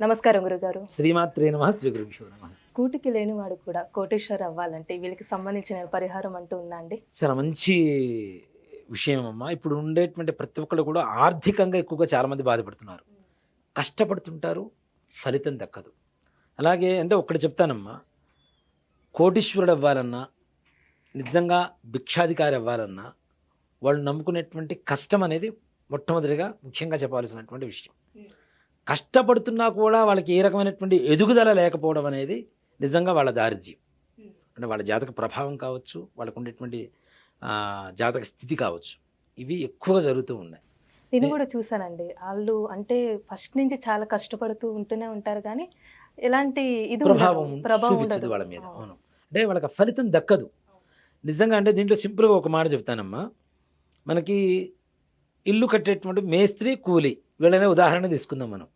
నమస్కారం గురుగారు. శ్రీమాత్రే నమ శ్రీ గురుభ్యో నమ. కూటికి లేని వాడు కూడా కోటేశ్వర్ అవ్వాలంటే వీళ్ళకి సంబంధించిన పరిహారం అంటూ ఉందా అండి? చాలా మంచి విషయం అమ్మా ఇప్పుడు ఉండేటువంటి ప్రతి ఒక్కరు కూడా ఆర్థికంగా ఎక్కువగా చాలామంది బాధపడుతున్నారు. కష్టపడుతుంటారు ఫలితం దక్కదు. అలాగే అంటే ఒక్కటి చెప్తానమ్మా. కోటీశ్వరుడు అవ్వాలన్నా నిజంగా భిక్షాధికారి అవ్వాలన్నా వాళ్ళు నమ్ముకునేటువంటి కష్టం అనేది మొట్టమొదటిగా ముఖ్యంగా చెప్పాల్సినటువంటి విషయం. కష్టపడుతున్నా కూడా వాళ్ళకి ఏ రకమైనటువంటి ఎదుగుదల లేకపోవడం అనేది నిజంగా వాళ్ళ దారిద్ర్యం. అంటే వాళ్ళ జాతక ప్రభావం కావచ్చు వాళ్ళకు ఉండేటువంటి జాతక స్థితి కావచ్చు. ఇవి ఎక్కువగా జరుగుతూ ఉన్నాయి. నేను కూడా చూసానండి వాళ్ళు అంటే ఫస్ట్ నుంచి చాలా కష్టపడుతూ ఉంటూనే ఉంటారు కానీ ఎలాంటి ఇది. ప్రభావం ప్రభావం చూపించదు. వాళ్ళ మీద. అవును. అంటే వాళ్ళకి ఫలితం దక్కదు. నిజంగా అంటే దీంట్లో సింపుల్గా ఒక మాట చెప్తానమ్మా. మనకి ఇల్లు కట్టేటువంటి మేస్త్రి కూలి. వీళ్ళనే ఉదాహరణ తీసుకుందాం మనం.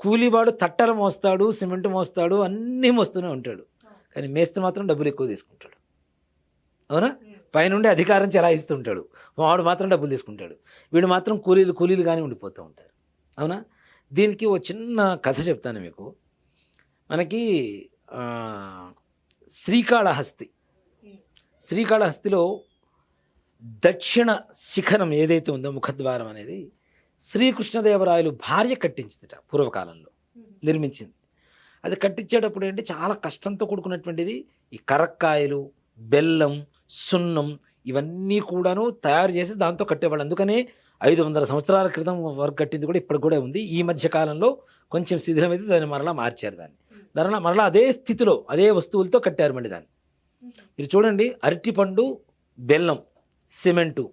కూలీవాడు తట్టలు మోస్తాడు సిమెంట్ మోస్తాడు అన్నీ మోస్తూనే ఉంటాడు. కానీ మేస్త్రి మాత్రం డబ్బులు ఎక్కువ తీసుకుంటాడు. అవునా? పైనుండి అధికారం చెలాయిస్తుంటాడు వాడు మాత్రం డబ్బులు తీసుకుంటాడు. వీడు మాత్రం కూలీలు కూలీలు కానీ ఉండిపోతూ ఉంటారు. అవునా? దీనికి ఒక చిన్న కథ చెప్తాను మీకు. మనకి శ్రీకాళహస్తి. శ్రీకాళహస్తిలో దక్షిణ శిఖరం ఏదైతే ఉందో ముఖద్వారం అనేది శ్రీకృష్ణదేవరాయలు భార్య కట్టించిందిట పూర్వకాలంలో నిర్మించింది. అది కట్టించేటప్పుడు ఏంటి చాలా కష్టంతో కూడుకున్నటువంటిది ఈ కరక్కాయలు బెల్లం సున్నం ఇవన్నీ కూడాను తయారు చేసి దాంతో కట్టేవాళ్ళు. అందుకనే ఐదు వందల సంవత్సరాల క్రితం వరకు కట్టింది కూడా ఇప్పటికి కూడా ఉంది. ఈ మధ్య కాలంలో కొంచెం శిథిలమైతే దాన్ని మరలా మార్చారు దాన్ని. దాని మరలా అదే స్థితిలో అదే వస్తువులతో కట్టారు మళ్ళీ దాన్ని. మీరు చూడండి అరటిపండు బెల్లం సిమెంటు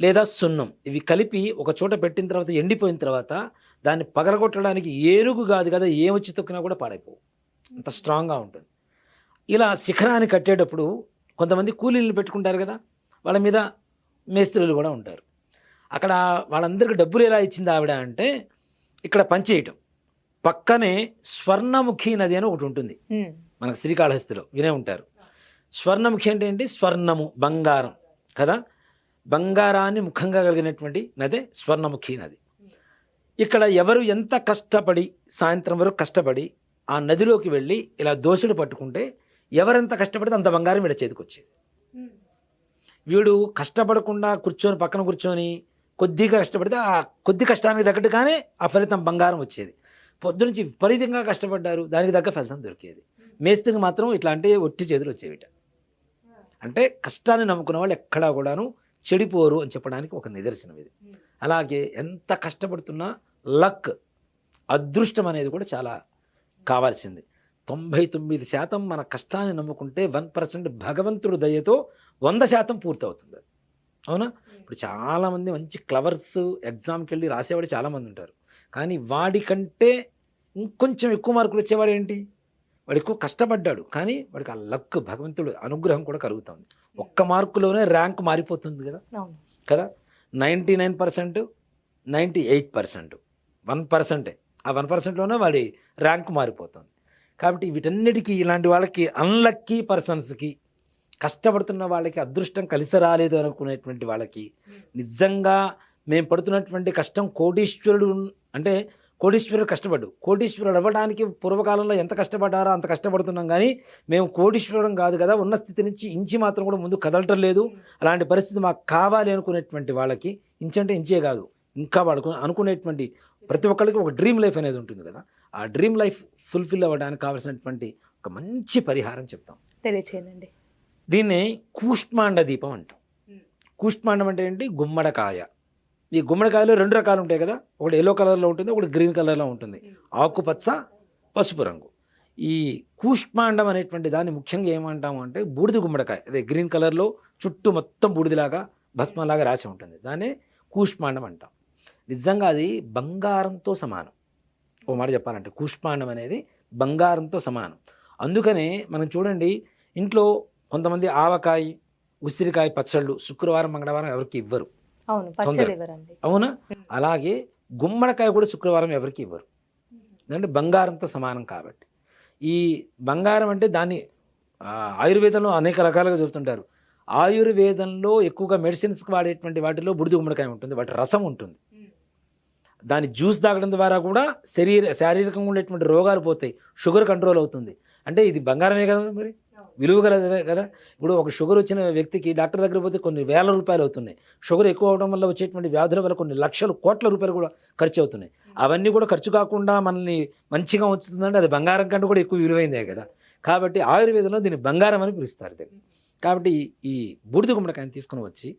లేదా సున్నం. ఇవి కలిపి ఒక చోట పెట్టిన తర్వాత ఎండిపోయిన తర్వాత దాన్ని పగలగొట్టడానికి ఏనుగు కాదు కదా ఏమొచ్చి తొక్కినా కూడా పాడైపోవు. అంత స్ట్రాంగ్గా ఉంటుంది. ఇలా శిఖరాన్ని కట్టేటప్పుడు కొంతమంది కూలీలను పెట్టుకుంటారు కదా వాళ్ళ మీద మేస్త్రులు కూడా ఉంటారు. అక్కడ వాళ్ళందరికీ డబ్బులు ఎలా ఇచ్చింది ఆవిడ అంటే ఇక్కడ పనిచేయటం. పక్కనే స్వర్ణముఖి నది అని ఒకటి ఉంటుంది. మనకు శ్రీకాళహస్తిలో వినే ఉంటారు. స్వర్ణముఖి అంటే ఏంటి? స్వర్ణము బంగారం కదా? బంగారాన్ని ముఖంగా కలిగినటువంటి నదే స్వర్ణముఖి నది. ఇక్కడ ఎవరు ఎంత కష్టపడి సాయంత్రం వరకు కష్టపడి ఆ నదిలోకి వెళ్ళి ఇలా దోసుడు పట్టుకుంటే ఎవరెంత కష్టపడితే అంత బంగారం వీడ చేతికి వచ్చేది. వీడు కష్టపడకుండా కూర్చొని పక్కన కూర్చొని కొద్దిగా కష్టపడితే ఆ కొద్ది కష్టానికి తగ్గట్టుగానే ఆ ఫలితం బంగారం వచ్చేది. పొద్దునుంచి విపరీతంగా కష్టపడ్డారు దానికి తగ్గ ఫలితం దొరికేది. మేస్త్రికి మాత్రం ఇట్లాంటి ఒట్టి చేతులు వచ్చేవిట. అంటే కష్టాన్ని నమ్ముకున్న వాళ్ళు ఎక్కడా కూడాను చెడిపోరు అని చెప్పడానికి ఒక నిదర్శనం ఇది. అలాగే ఎంత కష్టపడుతున్నా లక్ అదృష్టం అనేది కూడా చాలా కావాల్సింది. తొంభై తొమ్మిది శాతం మన కష్టాన్ని నమ్ముకుంటే వన్ పర్సెంట్ భగవంతుడు దయతో వంద శాతం పూర్తవుతుంది. అవునా? ఇప్పుడు చాలామంది మంచి క్లవర్స్ ఎగ్జామ్కి వెళ్ళి రాసేవాడు చాలామంది ఉంటారు. కానీ వాడికంటే ఇంకొంచెం ఎక్కువ మార్కులు వచ్చేవాడు ఏంటి? వాడు ఎక్కువ కష్టపడ్డాడు కానీ వాడికి ఆ లక్ భగవంతుడు అనుగ్రహం కూడా కలుగుతుంది. ఒక్క మార్కులోనే ర్యాంక్ మారిపోతుంది కదా? కదా? Ninety nine percent ninety eight percent one పర్సెంటే. ఆ వన్ పర్సెంట్లోనే వాడి ర్యాంక్ మారిపోతుంది. కాబట్టి వీటన్నిటికీ ఇలాంటి వాళ్ళకి అన్లక్కీ పర్సన్స్కి కష్టపడుతున్న వాళ్ళకి అదృష్టం కలిసి రాలేదు అనుకునేటువంటి వాళ్ళకి నిజంగా మేము పడుతున్నటువంటి కష్టం కోటీశ్వరుడు అంటే కోటీశ్వరుడు కష్టపడ్డు కోటీశ్వరుడు అవ్వడానికి పూర్వకాలంలో ఎంత కష్టపడ్డారో అంత కష్టపడుతున్నాం కానీ మేము కోటీశ్వరుడం కాదు కదా ఉన్న స్థితి నుంచి ఇంచి మాత్రం కూడా ముందు కదలటం లేదు. అలాంటి పరిస్థితి మాకు కావాలి అనుకునేటువంటి వాళ్ళకి ఇంచంటే ఇంచే కాదు. ఇంకా వాడుకు అనుకునేటువంటి ప్రతి ఒక్కరికి ఒక డ్రీమ్ లైఫ్ అనేది ఉంటుంది కదా. ఆ డ్రీమ్ లైఫ్ ఫుల్ఫిల్ అవ్వడానికి కావాల్సినటువంటి ఒక మంచి పరిహారం చెప్తాం. తెలియచేయండి దీన్నే కూష్మాండ దీపం అంటాం. కూష్మాండం అంటే ఏంటి? గుమ్మడికాయ. ఈ గుమ్మడికాయలో రెండు రకాలు ఉంటాయి కదా. ఒకటి ఎల్లో కలర్లో ఉంటుంది ఒకటి గ్రీన్ కలర్లో ఉంటుంది. ఆకుపచ్చ పసుపు రంగు. ఈ కూష్మాండం అనేటువంటి దాన్ని ముఖ్యంగా ఏమంటాము అంటే బూడిద గుమ్మడికాయ. అదే గ్రీన్ కలర్లో చుట్టూ మొత్తం బూడిదలాగా భస్మంలాగా రాసి ఉంటుంది. దాన్నే కూష్మాండం అంటాం. నిజంగా అది బంగారంతో సమానం. ఓ మాట చెప్పాలంటే కూష్మాండం అనేది బంగారంతో సమానం. అందుకనే మనం చూడండి ఇంట్లో కొంతమంది ఆవకాయ ఉసిరికాయ పచ్చళ్ళు శుక్రవారం మంగళవారం ఎవరికి ఇవ్వరు. తొందర. అవునా? అలాగే గుమ్మడికాయ కూడా శుక్రవారం ఎవరికి ఇవ్వరు. ఎందుకంటే బంగారంతో సమానం కాబట్టి. ఈ బంగారం అంటే దాన్ని ఆయుర్వేదంలో అనేక రకాలుగా చెబుతుంటారు. ఆయుర్వేదంలో ఎక్కువగా మెడిసిన్స్కి వాడేటువంటి వాటిలో బుడిది గుమ్మడికాయ ఉంటుంది వాటి రసం ఉంటుంది. దాని జ్యూస్ తాగడం ద్వారా కూడా శరీర శారీరకంగా ఉండేటువంటి రోగాలు పోతాయి షుగర్ కంట్రోల్ అవుతుంది. అంటే ఇది బంగారమే కదా మరి? విలువ గలదే కదా? ఇప్పుడు ఒక షుగర్ వచ్చిన వ్యక్తికి డాక్టర్ దగ్గర పోతే కొన్ని వేల రూపాయలు అవుతున్నాయి. షుగర్ ఎక్కువ అవడం వల్ల వచ్చేటువంటి వ్యాధుల వల్ల కొన్ని లక్షలు కోట్ల రూపాయలు కూడా ఖర్చు అవుతున్నాయి. అవన్నీ కూడా ఖర్చు కాకుండా మనల్ని మంచిగా ఉంచుతుందంటే అది బంగారం కంటే కూడా ఎక్కువ విలువైందే కదా? కాబట్టి ఆయుర్వేదంలో దీన్ని బంగారం అని పిలుస్తారు దీన్ని. కాబట్టి ఈ- ఈ బూడిద గుమ్మడికాయని తీసుకుని వచ్చి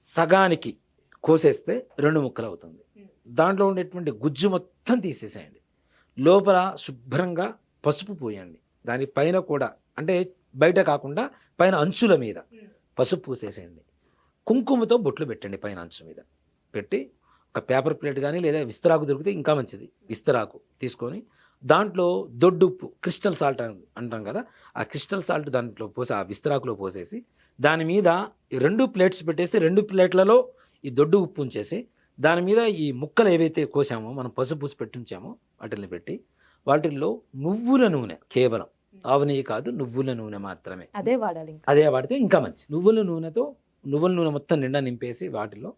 సగానికి కోసేస్తే రెండు ముక్కలు అవుతుంది. దాంట్లో ఉండేటువంటి గుజ్జు మొత్తం తీసేసేయండి. లోపల శుభ్రంగా పసుపు పోయండి. దాని పైన కూడా అంటే బయట కాకుండా పైన అంచుల మీద పసుపు పూసేసేయండి. కుంకుమతో బొట్లు పెట్టండి పైన అంచు మీద. పెట్టి ఒక పేపర్ ప్లేట్ కానీ లేదా విస్తరాకు దొరికితే ఇంకా మంచిది. విస్తరాకు తీసుకొని దాంట్లో దొడ్డుప్పు క్రిస్టల్ సాల్ట్ అని అంటాం కదా ఆ క్రిస్టల్ సాల్ట్ దాంట్లో పోసి ఆ విస్తరాకులో పోసేసి దాని మీద ఈ రెండు ప్లేట్స్ పెట్టేసి రెండు ప్లేట్లలో ఈ దొడ్డు ఉప్పు ఉంచేసి దాని మీద ఈ ముక్కలు ఏవైతే కోసామో మనం పసుపు పూసి పెట్టి ఉంచామో వాటిని పెట్టి వాటిల్లో నువ్వుల నూనె కేవలం. ఆవు నెయ్యి కాదు నువ్వుల నూనె మాత్రమే. అదే వాడాలి అదే వాడితే ఇంకా మంచి నువ్వుల నూనెతో నువ్వుల నూనె మొత్తం నిండా నింపేసి వాటిలో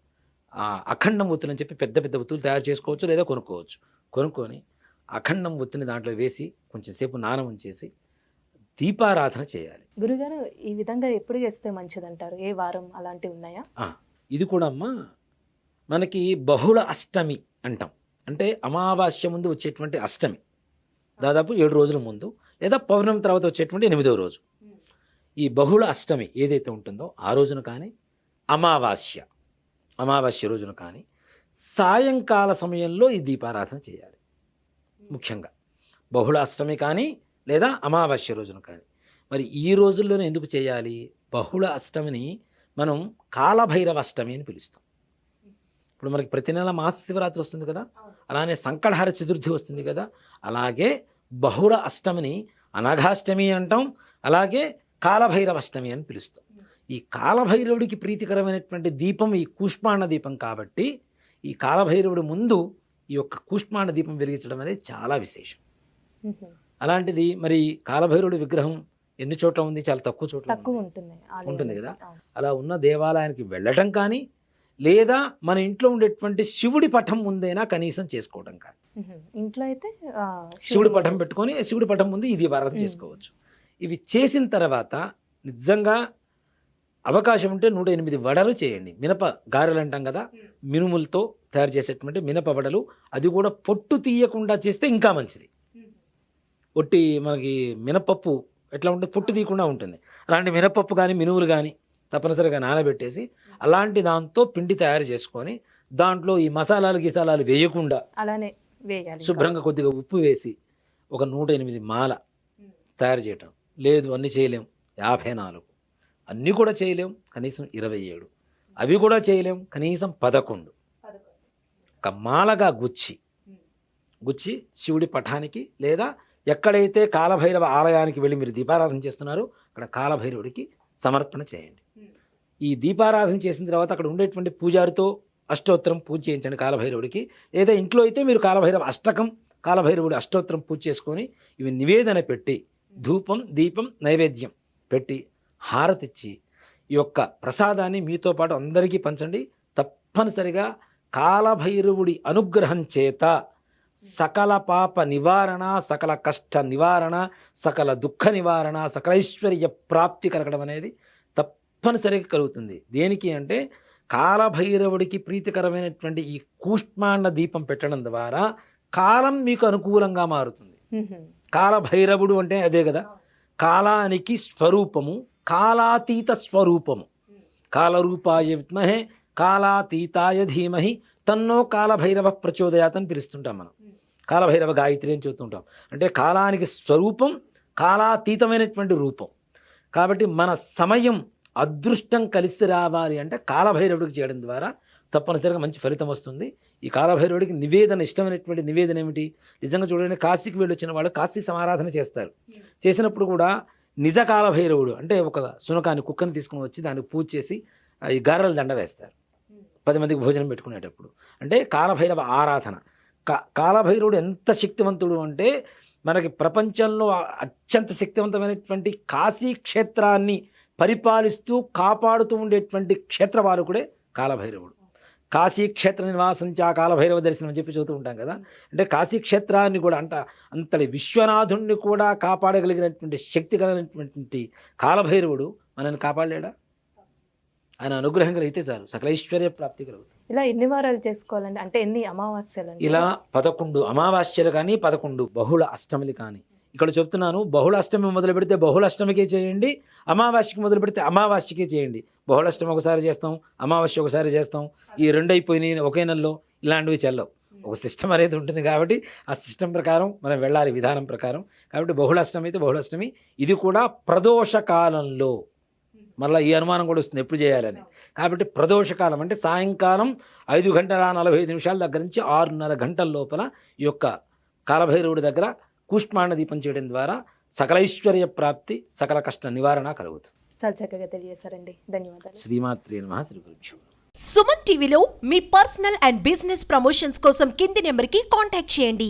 ఆ అఖండం ఒత్తులు అని చెప్పి పెద్ద పెద్ద ఒత్తులు తయారు చేసుకోవచ్చు లేదా కొనుక్కోవచ్చు. కొనుక్కొని అఖండం ఒత్తిని దాంట్లో వేసి కొంచెం సేపు నాన ఉంచేసి దీపారాధన చేయాలి. గురుగారు ఈ విధంగా ఎప్పుడు చేస్తే మంచిదంటారు? ఏ వారం అలాంటివి ఉన్నాయా? ఇది కూడా అమ్మా మనకి బహుళ అష్టమి అంటాం. అంటే అమావాస్య ముందు వచ్చేటువంటి అష్టమి. దాదాపు ఏడు రోజుల ముందు లేదా పౌర్ణమి తర్వాత వచ్చేటువంటి ఎనిమిదవ రోజు. ఈ బహుళ అష్టమి ఏదైతే ఉంటుందో ఆ రోజున కానీ అమావాస్య అమావాస్య రోజున కానీ సాయంకాల సమయంలో ఈ దీపారాధన చేయాలి. ముఖ్యంగా బహుళ అష్టమి కానీ లేదా అమావాస్య రోజున కానీ. మరి ఈ రోజుల్లోనే ఎందుకు చేయాలి? బహుళ అష్టమిని మనం కాలభైరవ అష్టమి అని పిలుస్తాం. ఇప్పుడు మనకి ప్రతి నెల మాస శివరాత్రి వస్తుంది కదా? అలానే సంకటహార చతుర్థి వస్తుంది కదా? అలాగే బహుళ అష్టమిని అనఘాష్టమి అంటాం అలాగే కాలభైరవ అష్టమి అని పిలుస్తాం. ఈ కాలభైరవుడికి ప్రీతికరమైనటువంటి దీపం ఈ కూష్మాండ దీపం కాబట్టి ఈ కాలభైరవుడి ముందు ఈ యొక్క కూష్మాండ దీపం వెలిగించడం అనేది చాలా విశేషం. అలాంటిది మరి కాలభైరవుడి విగ్రహం ఎన్ని చోట్ల ఉంది? చాలా తక్కువ చోట్ల ఉంటుంది కదా? అలా ఉన్న దేవాలయానికి వెళ్ళటం కానీ లేదా మన ఇంట్లో ఉండేటువంటి శివుడి పటం ముందైనా కనీసం చేసుకోవడం కానీ మ్మ్. ఇంట్లో అయితే శివుడి పటం పెట్టుకొని శివుడి పటం ముందు ఇది వారం. చేసుకోవచ్చు. ఇవి చేసిన తర్వాత నిజంగా అవకాశం ఉంటే నూట ఎనిమిది వడలు చేయండి. మినప గారెలు అంటాం కదా మినుములతో తయారు చేసేటువంటి మినప వడలు అది కూడా పొట్టు తీయకుండా చేస్తే ఇంకా మంచిది. ఒట్టి మనకి మినపప్పు ఎట్లా ఉంటుంది పొట్టు తీయకుండా ఉంటుంది. అలాంటి మినపప్పు కానీ మినుములు కానీ తప్పనిసరిగా నానబెట్టేసి అలాంటి దాంతో పిండి తయారు చేసుకొని దాంట్లో ఈ మసాలాలు గిసాలాలు వేయకుండా అలానే వేయాలి. శుభ్రంగా కొద్దిగా ఉప్పు వేసి ఒక నూట ఎనిమిది మాల తయారు చేయటం. లేదు అన్నీ చేయలేం. యాభై నాలుగు. అన్నీ కూడా చేయలేం కనీసం ఇరవై ఏడు. అవి కూడా చేయలేం కనీసం పదకొండు. ఒక మాలగా గుచ్చి గుచ్చి శివుడి పఠానికి లేదా ఎక్కడైతే కాలభైరవ ఆలయానికి వెళ్ళి మీరు దీపారాధన చేస్తున్నారో అక్కడ కాలభైరవుడికి సమర్పణ చేయండి. ఈ దీపారాధన చేసిన తర్వాత అక్కడ ఉండేటువంటి పూజారితో అష్టోత్తరం పూజ చేయించండి కాలభైరవుడికి. లేదా ఇంట్లో అయితే మీరు కాలభైరవ అష్టకం కాలభైరవుడి అష్టోత్తరం పూజ చేసుకొని ఇవి నివేదన పెట్టి ధూపం దీపం నైవేద్యం పెట్టి హారతిచ్చి ఈ యొక్క ప్రసాదాన్ని మీతో పాటు అందరికీ పంచండి. తప్పనిసరిగా కాలభైరవుడి అనుగ్రహం చేత సకల పాప నివారణ సకల కష్ట నివారణ సకల దుఃఖ నివారణ సకల ఐశ్వర్య ప్రాప్తి కలగడం అనేది తప్పనిసరిగా కలుగుతుంది. దేనికి అంటే కాలభైరవుడికి ప్రీతికరమైనటువంటి ఈ కూష్మాండ దీపం పెట్టడం ద్వారా కాలం మీకు అనుకూలంగా మారుతుంది. కాలభైరవుడు అంటే అదే కదా? కాలానికి స్వరూపము కాలాతీత స్వరూపము. కాలరూపాయ విద్మహే కాలాతీతాయ ధీమహి తన్నో కాలభైరవ ప్రచోదయాత్ అని పిలుస్తుంటాం మనం. కాలభైరవ గాయత్రి అని చెబుతుంటాం. అంటే కాలానికి స్వరూపం కాలాతీతమైనటువంటి రూపం. కాబట్టి మన సమయం అదృష్టం కలిసి రావాలి అంటే కాలభైరవుడికి చేయడం ద్వారా తప్పనిసరిగా మంచి ఫలితం వస్తుంది. ఈ కాలభైరవుడికి నివేదన ఇష్టమైనటువంటి నివేదన ఏమిటి? నిజంగా చూడండి కాశీకి వెళ్ళి వచ్చిన వాళ్ళు కాశీ సమారాధన చేస్తారు. చేసినప్పుడు కూడా నిజ కాలభైరవుడు అంటే ఒక సునకాన్ని కుక్కని తీసుకుని వచ్చి దానికి పూజ చేసి ఈ గారెల దండ వేస్తారు. పది మందికి భోజనం పెట్టుకునేటప్పుడు. అంటే కాలభైరవ ఆరాధన. కా కాలభైరవుడు ఎంత శక్తివంతుడు అంటే మనకి ప్రపంచంలో అత్యంత శక్తివంతమైనటువంటి కాశీ క్షేత్రాన్ని పరిపాలిస్తూ కాపాడుతూ ఉండేటువంటి క్షేత్రవారకుడే కాలభైరవుడు. కాశీ క్షేత్ర నివాసం చా కాలభైరవ దర్శనం అని చెప్పి చదువుతూ ఉంటాం కదా. అంటే కాశీ క్షేత్రాన్ని కూడా అంట అంతటి విశ్వనాథుణ్ణి కూడా కాపాడగలిగినటువంటి శక్తి కలిగినటువంటి కాలభైరవుడు మనల్ని కాపాడలేడా? ఆయన అనుగ్రహం కలిగితే చాలు. సకల ఐశ్వర్య ప్రాప్తి కలుగుతుంది. ఇలా ఎన్ని వారాలు చేసుకోవాలండి? అంటే ఎన్ని అమావాస్యలు ఇలా పదకొండు అమావాస్యలు కానీ పదకొండు బహుళ అష్టమిలు కానీ ఇక్కడ చెప్తున్నాను బహుళ అష్టమి మొదలు పెడితే బహుళ అష్టమికే చేయండి అమావాస్యకి మొదలు పెడితే అమావాస్యకే చేయండి. బహుళాష్టమి ఒకసారి చేస్తాం అమావాస్య ఒకసారి చేస్తాం. ఈ రెండు అయిపోయినాయి ఒకే నెలలో ఇలాంటివి చెల్లవు. ఒక సిస్టమ్ అనేది ఉంటుంది కాబట్టి ఆ సిస్టమ్ ప్రకారం మనం వెళ్ళాలి విధానం ప్రకారం. కాబట్టి బహుళాష్టమి అయితే బహుళాష్టమి. ఇది కూడా ప్రదోష కాలంలో. మళ్ళీ ఈ అనుమానం కూడా వస్తుంది ఎప్పుడు చేయాలని కాబట్టి ప్రదోషకాలం అంటే సాయంకాలం ఐదు గంటల నలభై ఐదు నిమిషాల దగ్గర నుంచి ఆరున్నర గంటల లోపల ఈ యొక్క కాలభైరవుడి దగ్గర కూష్మాండ దీపం చేయడం ద్వారా సకలైశ్వర్య ప్రాప్తి సకల కష్ట నివారణ కలుగుతుంది. చాలా చక్కగా తెలియజేశారండి. ధన్యవాదాలు. శ్రీమాత్రి నమ శ్రీ గురుభ్యో సుమన్ టీవీలో మీ పర్సనల్ అండ్ బిజినెస్ ప్రమోషన్స్ కోసం కింది నెంబర్కి కాంటాక్ట్ చేయండి.